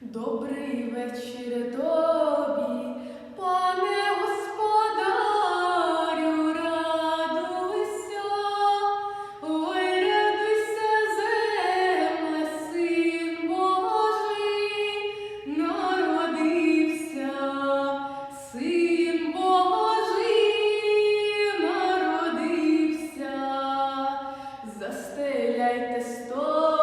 Добрий вечір тобі, пане господарю, радуйся, ой, радуйся, земля, син Божий, народився, син Божий, народився, застеляйте сто.